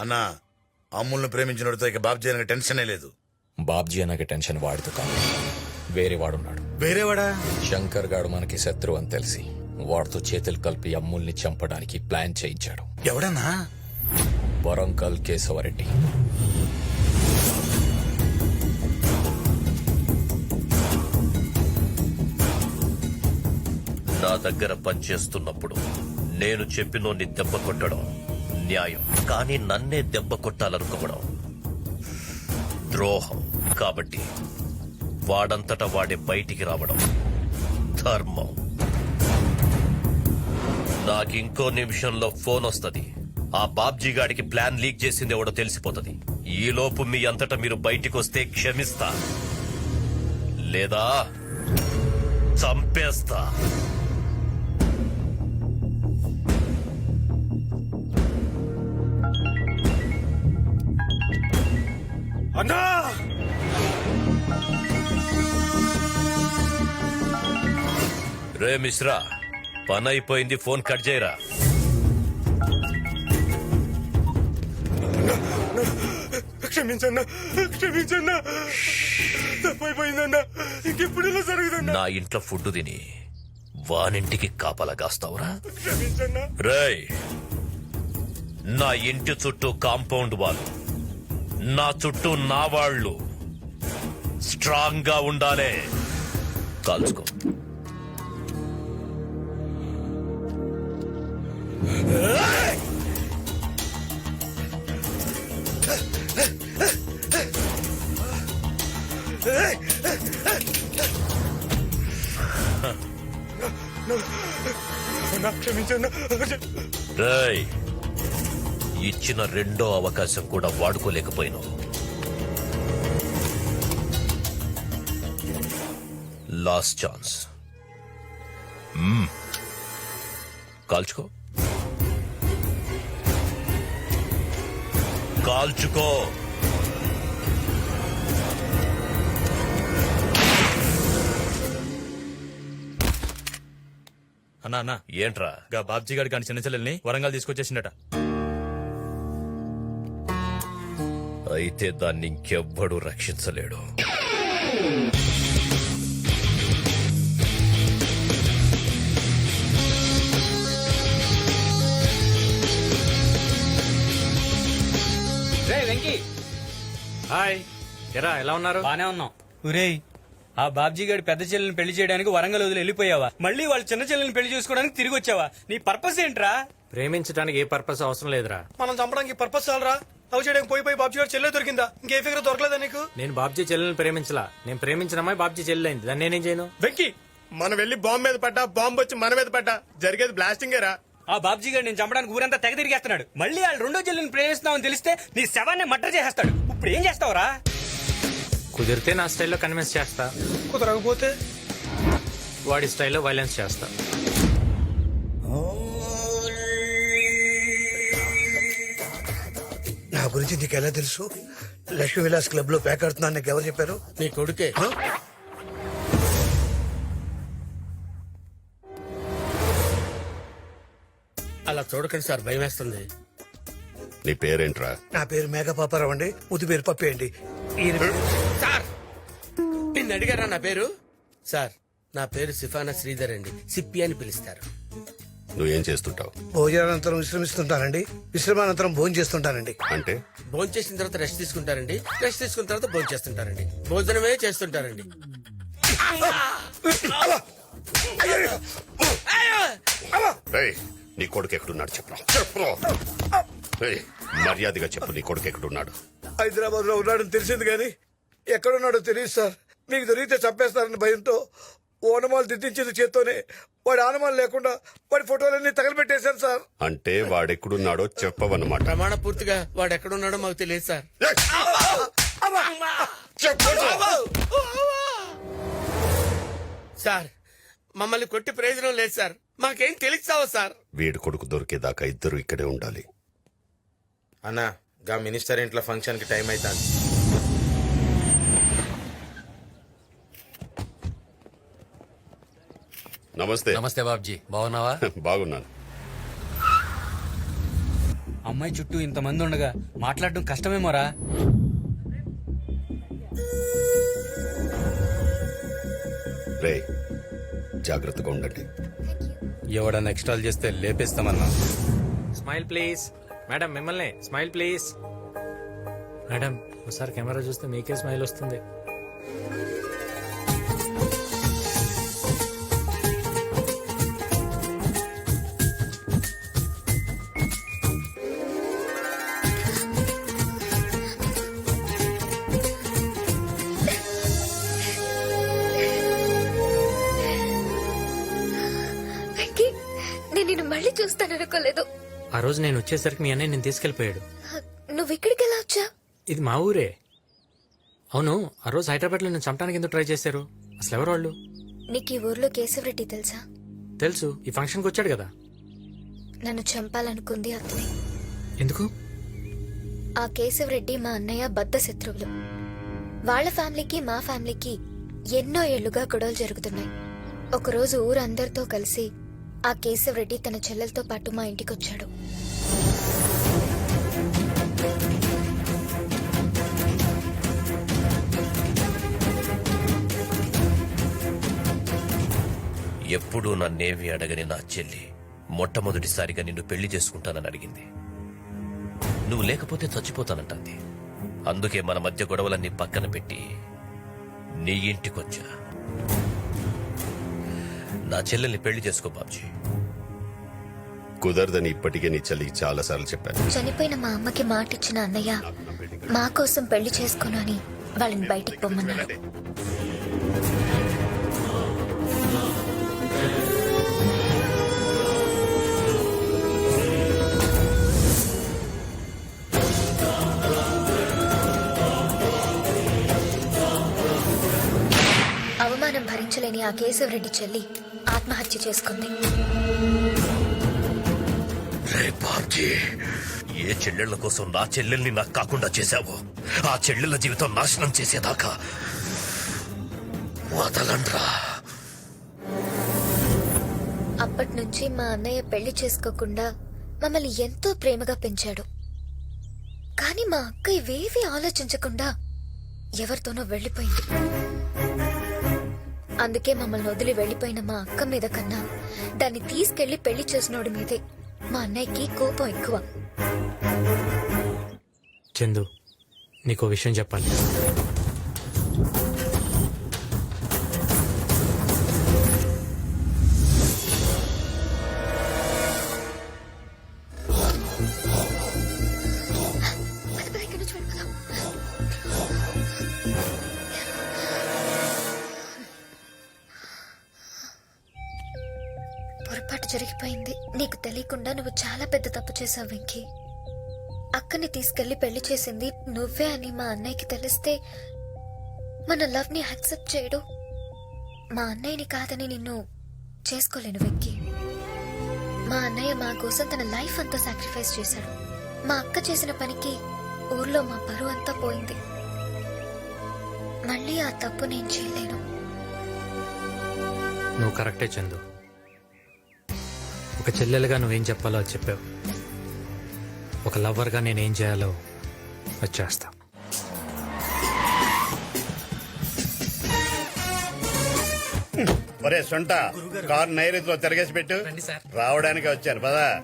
అన్నా అమ్ముల్ని ప్రేమించినడితో ఇక బాబు చేయడానికి టెన్షనే లేదు. బాబ్జీ అన్నకి టెన్షన్ వాడితో కాదు. వేరే వాడున్నాడు. వేరేవాడా శంకర్ గాడు మనకి శత్రువు అని తెలిసి వాడితో చేతులు కలిపి అమ్ముల్ని చంపడానికి ప్లాన్ చేయించాడు. ఎవడన్నా? వరంగల్ కేశవరెడ్డి. నా దగ్గర పనిచేస్తున్నప్పుడు నేను చెప్పినోన్ని దెబ్బ కొట్టడం న్యాయం కానీ నన్నే దెబ్బ కొట్టాలనుకోవడం ద్రోహం. కాబట్టి వాడంతట వాడే బయటికి రావడం ధర్మం. నాకింకో నిమిషంలో ఫోన్ వస్తుంది. ఆ బాబ్జీ గాడికి ప్లాన్ లీక్ చేసింది ఎవడో తెలిసిపోతుంది. ఈలోపు మీ అంతటా మీరు బయటికి వస్తే క్షమిస్తా. లేదా చంపేస్తా. అన్నా! రే మిశ్రా పని అయిపోయింది ఫోన్ కట్ చేయరా. క్షమించన్నా క్షమించన్నా. తప్పైపోయిందన్నా. ఇంకెప్పుడు ఇలా జరుగుతుందా నా ఇంట్లో ఫుడ్ తిని వానింటికి కాపలా కాస్తావురా? క్షమించన్నా. రేయ్ నా ఇంటి చుట్టూ కాంపౌండ్ వాళ్ళు నా చుట్టూ నా వాళ్ళు. స్ట్రాంగ్గా ఉండాలే కాల్చుకో రేయ్ ఇచ్చిన రెండో అవకాశం కూడా వాడుకోలేకపోయినావు లాస్ట్ ఛాన్స్ మ్మ్. కాల్చుకో. కాల్చుకో. అన్నా అన్నా. ఏంట్రా? గా బాబ్జీ గారి కానీ చిన్న చెల్లెల్ని వరంగల్ తీసుకొచ్చేసిండట. అయితే దాన్ని ఇంకెవ్వడు రక్షించలేడు. రే వెంకీ. హాయ్. ఎరా ఎలా ఉన్నారు? బానే ఉన్నాం. ఒరేయ్ ఆ బాబ్జీ గారి పెద్ద చెల్లెని పెళ్ళి చేయడానికి వరంగల్ వదిలి వెళ్ళిపోయావా? మళ్ళీ వాళ్ళ చిన్న చెల్లెని పెళ్ళి చేసుకోవడానికి తిరిగి వచ్చావా? నీ పర్పస్ ఏంట్రా? ప్రేమించడానికి ఏ పర్పస్ అవసరం లేదురా. మనం చంపడానికి పర్పస్ చాలరా? లవ్ చేయడానికి పోయి పోయి బాబు గారు చెల్లె దొరికిందా? ఇంకే ఫిగర్ దొరకలేదా నీకు? నేను బాబ్జీ చెల్లెని ప్రేమించలా. నేను ప్రేమించిన అమ్మాయి బాబ్జీ చెల్లెలైంది. దాన్ని నేనేం చేయను? వెంకీ! మనం వెళ్ళి బాంబు మీద పడ్డా బాంబు వచ్చి మన మీద పడ్డా జరిగేది బ్లాస్టింగేరా ఆ బాబ్జీ గారు నేను చంపడానికి ఊరంతా తెగ తిరిగేస్తున్నాడు. మళ్ళీ వాళ్ళు రెండో చెల్లెని ప్రేమిస్తున్నామని తెలిస్తే నీ శవాన్ని మటర్ చేసేస్తాడు. ఇప్పుడు ఏం చేస్తావురా కుదిరితే నా స్టైల్లో కన్విన్స్ చేస్తా. కుదరకపోతే? వాడి స్టైల్లో వైలెన్స్ చేస్తా. నా గురించి నీకు ఎలా తెలుసు? లక్ష్మీ విలాస్ క్లబ్లో ప్యాక్ ఆడుతున్నాను నీకు ఎవరు చెప్పారు? నీ కొడుకే. అలా చూడకండి సార్ భయం వేస్తుంది. నీ పేరేంట్రా? నా పేరు మేఘపాపారావు అండి. ముద్దు పేరు పప్పి అండి. ఈయన పేరు- సార్! నిన్ను అడిగారా నా పేరు? సార్ నా పేరు సిఫానా శ్రీధర్ అండి. సిప్పి అని పిలుస్తారు. నువ్వేం చేస్తుంటావు? భోజనానంతరం విశ్రమిస్తుంటానండి. విశ్రమానంతరం భోజనం చేస్తుంటానండి. అంటే? భోజనం చేసిన తర్వాత రెస్ట్ తీసుకుంటారండి. రెస్ట్ తీసుకున్న తర్వాత భోజనం చేస్తుంటారండి. భోజనమే చేస్తుంటారండి. రేయ్ నీ కొడుకు ఎక్కడున్నాడు చెప్పరా చెప్పరా రేయ్, మర్యాదగా చెప్పు నీ కొడుకు ఎక్కడున్నాడు? హైదరాబాద్లో ఉన్నాడని తెలిసింది కానీ ఎక్కడున్నాడో తెలియదు సార్. మీకు దొరికితే చంపేస్తారని భయంతో ఓనమాలు దిద్దించింది చేత్తోనే. వాడి ఆనమాలు లేకుండా వాడి ఫోటోలన్నీ తగలబెట్టేశాను సార్. అంటే వాడెక్కడున్నాడో చెప్పవన్నమాట. ప్రమాణ పూర్తిగా వాడు ఎక్కడున్నాడో మాకు తెలియదు సార్. సార్ మమ్మల్ని కొట్టి ప్రయోజనం లేదు సార్. మాకేం తెలుస్తావా సార్. వీడి కొడుకు దొరికేదాకా ఇద్దరు ఇక్కడే ఉండాలి. అన్నా గా మినిస్టర్ ఇంట్లో ఫంక్షన్కి టైం అవుతుంది నమస్తే. నమస్తే బాబ్జీ. బాగున్నావా? బాగున్నాను. అమ్మాయి చుట్టూ ఇంతమంది ఉండగా మాట్లాడడం కష్టమేమోరా? రే జాగ్రత్తగా ఉండండి. ఎవడన్నా ఎక్స్ట్రాల్ చేస్తే లేపేస్తామన్నా? Smile please. మేడం మిమ్మల్ని. Smile please. మేడం ఒకసారి కెమెరా చూస్తే మీకే స్మైల్ వస్తుంది. అనుకోలేదు ఆ రోజు నేను వచ్చేసరికి మీ అన్నయ్య నేను తీసుకెళ్ళిపోయాడు నువ్వు ఇక్కడికి ఎలా వచ్చా? ఇది మా ఊరే. అవును ఆ రోజు హైదరాబాద్లో నేను చంపడానికి ఎందుకు ట్రై చేశారు? అసలు ఎవరు వాళ్ళు? నీకు ఈ ఊర్లో కేశవరెడ్డి తెలుసా? తెలుసు ఈ ఫంక్షన్కి వచ్చాడు కదా. నన్ను చంపాలనుకుంది అతనే. ఎందుకు? ఆ కేశవరెడ్డి మా అన్నయ్య బద్ద శత్రువులు. వాళ్ళ ఫ్యామిలీకి మా ఫ్యామిలీకి ఎన్నో ఏళ్ళుగా గొడవలు జరుగుతున్నాయి. ఒకరోజు ఊరందరితో కలిసి ఆ కేశవ్ రెడ్డి తన చెల్లెలతో పాటు మా ఇంటికొచ్చాడు. ఎప్పుడూ నన్నేమి అడగని నా చెల్లి మొట్టమొదటిసారిగా నిన్ను పెళ్ళి చేసుకుంటానని అడిగింది. నువ్వు లేకపోతే చచ్చిపోతానంటుంది. అందుకే మన మధ్య గొడవలన్నీ పక్కన పెట్టి నీ ఇంటికొచ్చా? నా చెల్లెల్ని పెళ్ళి చేసుకో బాబ్జీ. కుదరదని ఇప్పటికే నీ చెల్లికి చాలా సార్లు చెప్పాను. చనిపోయిన మా అమ్మకి మాటిచ్చిన అన్నయ్య మా కోసం పెళ్ళి చేసుకోను అని వాళ్ళని బయటికి పొమ్మన్నాడు అవమానం భరించలేని ఆ కేశవరెడ్డి చెల్లి ఆత్మహత్య చేసుకుంది. రే ఏ చెల్లెళ్ళ కోసం నా చెల్లెల్ని నాకు కాకుండా చేశావో? ఆ చెల్లెళ్ళ జీవితం నాశనం చేసేదాకా వదలండ్రా. అప్పటి నుంచి మా అన్నయ్య పెళ్ళి చేసుకోకుండా మమ్మల్ని ఎంతో ప్రేమగా పెంచాడు. కానీ మా అక్క ఇవేవి ఆలోచించకుండా ఎవరితోనో వెళ్ళిపోయింది. అందుకే మమ్మల్ని వదిలి వెళ్ళిపోయిన మా అక్క మీద కన్నా దాన్ని తీసుకెళ్ళి పెళ్ళి చేసినోడి మీదే. మా అన్నయ్యకి కోపం ఎక్కువ. చందు నీకు విషయం చెప్పాలి. తెలియకుండా నువ్వు చాలా పెద్ద తప్పు చేసావు వెంకీ. అక్కని తీసుకెళ్ళి పెళ్ళి చేసింది నువ్వే అని మా అన్నయ్యకి తెలిస్తే మన లవ్ని యాక్సెప్ట్ చేయడు. మా అన్నయ్యని కాదని నిన్ను చేసుకోలేను వెంకీ. మా అన్నయ్య మా కోసం తన లైఫ్ అంతా సాక్రిఫైస్ చేశాడు. మా అక్క చేసిన పనికి ఊర్లో మా బరువు అంతా పోయింది. మళ్ళీ ఆ తప్పు నేను చేయలేను. నువ్వు కరెక్టే చందు. ఒక చెల్లెలుగా నువ్వేం చెప్పాలో అది చెప్పావు. ఒక లవ్వర్గా నేనేం చేయాలో అది చేస్తా. ఒరే సొంట కారు నైరుతిలో తిరగేసి పెట్టు. రావడానికి వచ్చాను. పదా.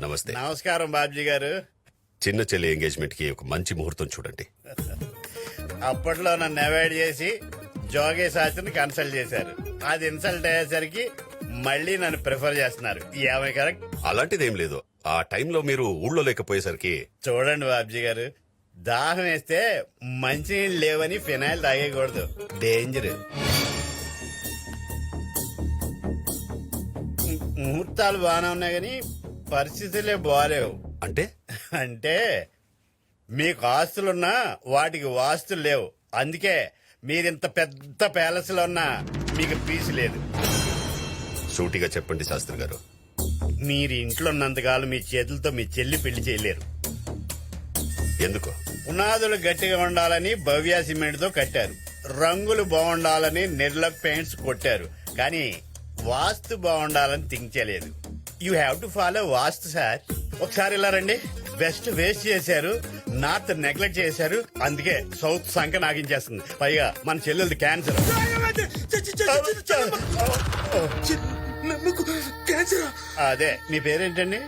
నమస్తే. నమస్కారం బాబ్జీ గారు. చిన్న చెల్లి ఎంగేజ్మెంట్కి ఒక మంచి ముహూర్తం చూడండి. అప్పట్లో నన్ను అవాయిడ్ చేసి జోగే శాస్త్రిని కన్సల్ట్ చేశారు. అది ఇన్సల్ట్ అయ్యేసరికి మళ్ళీ నన్ను ప్రిఫర్ చేస్తున్నారు. ఏమై కరెక్ట్? అలాంటిదేం లేదు. ఆ టైంలో మీరు ఊళ్ళో లేకపోయేసరికి చూడండి బాబ్జీ గారు దాహం వేస్తే మంచినీళ్ళు లేవని ఫినాయిల్ తాగేయకూడదు. డేంజర్. ముహూర్తాలు బాగానే ఉన్నాయి కానీ పరిస్థితులే బాగాలేవు. అంటే? అంటే మీకు ఆస్తులున్నా వాటికి వాస్తులు లేవు. అందుకే మీరింత పెద్ద ప్యాలెస్లో ఉన్నా మీకు పీసు లేదు. సూటిగా చెప్పండి శాస్త్రి గారు మీరు ఇంట్లో ఉన్నంతకాలం మీ చేతులతో మీ చెల్లి పెళ్ళి చేయలేరు ఎందుకు పునాదులు గట్టిగా ఉండాలని భవ్య సిమెంట్తో కట్టారు రంగులు బాగుండాలని నిర్లక్ పెయింట్స్ కొట్టారు కానీ వాస్తు బాగుండాలని థింక్ చేయలేదు you have to follow vastu sir ఒకసారి ఇలా రండి వెస్ట్ వేస్ట్ చేశారు నార్త్ నెగ్లెక్ట్ చేశారు అందుకే సౌత్ సంఖ నాగించేస్తుంది పైగా మన చెల్లెలది క్యాన్సర్ కొడుకు క్యాన్సరా అదే మీ పేరేంటండి?